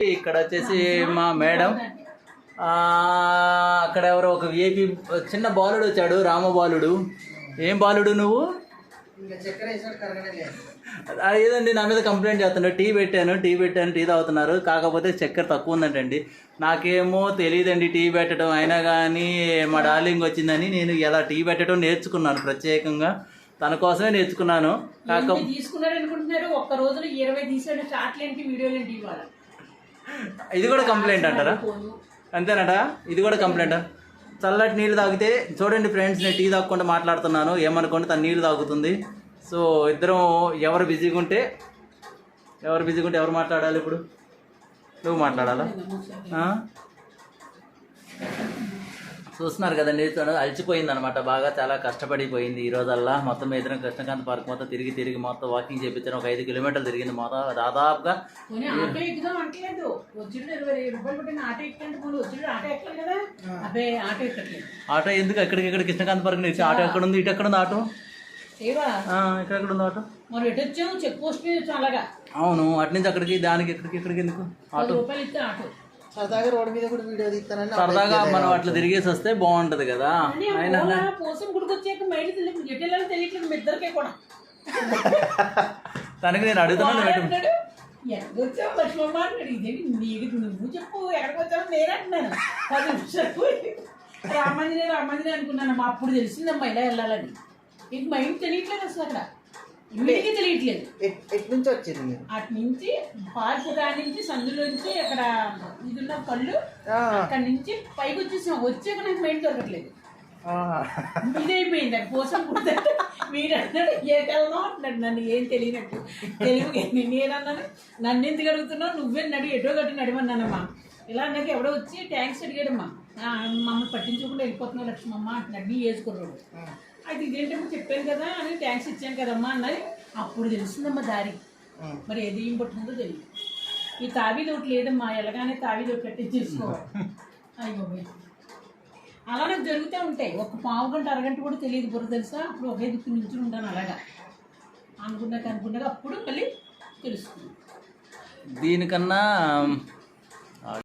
ఇక్కడ వచ్చేసి మా మేడం. ఆ, అక్కడ ఎవరో ఒక ఏపీ చిన్న బాలుడు వచ్చాడు రామ బాలుడు. ఏం బాలుడు నువ్వు? ఏదండి? నా మీద కంప్లైంట్ చేస్తున్నాడు. టీ పెట్టాను టీ పెట్టాను టీ తాగుతున్నారు. కాకపోతే చక్కెర తక్కువ ఉందంటండి. నాకేమో తెలియదండి టీ పెట్టడం. అయినా కానీ మా డార్లింగ్ వచ్చిందని నేను ఎలా టీ పెట్టడం నేర్చుకున్నాను ప్రత్యేకంగా. తన కోసమే నేర్చుకున్నాను. కాక ఎన్ని తీసుకున్నాడు అనుకుంటున్నారు ఒక్క రోజులో ఇరవై తీసాడు షార్ట్లేంటి వీడియోలేంటి ఇవాళ? ఇది కూడా కంప్లైంట్ అంటారా? అంతేనట? ఇది కూడా కంప్లైంట్ చల్లటి నీళ్ళు తాగితే చూడండి ఫ్రెండ్స్ నేను టీ తాగకుండా మాట్లాడుతున్నాను ఏమనుకోండి తను నీళ్ళు తాగుతుంది. సో ఇద్దరం ఎవరు బిజీగా ఉంటే ఎవరు బిజీగా ఉంటే ఎవరు మాట్లాడాలి ఇప్పుడు? నువ్వు మాట్లాడాలా? చూస్తున్నారు కదండి తను అలసిపోయింది అనమాట బాగా చాలా కష్టపడిపోయింది ఈ రోజల్లా. మొత్తం ఇద్దరం కృష్ణకాంత్ పార్క్ మొత్తం తిరిగి తిరిగి మొత్తం వాకింగ్ చేయించాను ఒక ఐదు కిలోమీటర్లు తిరిగింది మొత్తం దాదాపుగా ఆటో కదా. ఎందుకు ఎక్కడికి ఎక్కడ కృష్ణకాంత్ పార్క్ నుంచి ఆటో ఎక్కడ ఉంది ఇటు ఎక్కడ ఉంది ఆటో? ఏవా? ఆ, ఇక్కడ ఎక్కడ ఉంది ఆటో? మనం ఎటు వచ్చాము చెక్ పోస్ట్ మీద చాలాగా అవును అటు నుంచి అక్కడికి దానికి ఎక్కడికి ఎక్కడికి ఎందుకు? ఆటో. రూపాయలు ఇస్తే ఆటో. సరదాగా రోడ్డు మీద కూడా వీడియో తీస్తానని సరదాగా మనం అట్లా తిరిగేసి వస్తే బాగుంటది కదా. కూడా. తనకి నేను అడుగుతున్నాను నీకు నువ్వు చెప్పు ఎక్కడికి వచ్చావు నేను అంటున్నాను. పది నిమిషాలు రామాంజనే రామాంజనే అనుకున్నాను అప్పుడు తెలిసిందమ్మా ఇలా వెళ్ళాలని. ఇది మైండ్ తెలియట్లేదు అసలు అక్కడ. ఇమ్మీడియట్గా తెలియట్లేదు. ఎటు నుంచి వచ్చింది అటు నుంచి పార్కు కాడి నుంచి సందులోంచి అక్కడ ఇది ఉన్న కళ్ళు ఆ, అక్కడ నుంచి పైకి వచ్చేసాం వచ్చాక నాకు మైండ్ దొరకట్లేదు. ఇదైపోయింది అది కోసం మీరు అన్నాడు ఏటెళ్ళను అంటున్నాడు నన్ను ఏం తెలియనట్టు. తెలివి నేనన్నాను నన్ను ఎందుకు అడుగుతున్నావు? నువ్వే నడు ఎటో గట్టి నడివన్నానమ్మా ఇలా నాకు ఎవడో వచ్చి ట్యాంక్స్ అడిగాడమ్మా. "ఆ, మమ్మల్ని పట్టించకుండా వెళ్ళిపోతున్నావు లక్ష్మమ్మ అంటున్నాడు నీ వేసుకున్నాడు అది ఇదేంటమ్మా చెప్పాను కదా అని ట్యాంక్స్ ఇచ్చాను కదమ్మా అన్నది. అప్పుడు తెలిసిందమ్మా దారి. మరి ఏది ఏం పట్టిందో తెలియదు ఈ తాబీది ఒకటి లేదమ్మా ఎలాగానే తాబీది ఒకటి కట్టించేసుకోవాలి అయ్యో అలా నాకు జరుగుతూ ఉంటాయి. ఒక పావు గంట అరగంట కూడా తెలియదు బుర్ర తెలుసా? అప్పుడు ఒకే దిక్కు నుంచి ఉంటాను అలాగా. అనుకున్నాక అనుకున్నాక అప్పుడు మళ్ళీ తెలుస్తుంది. దీనికన్నా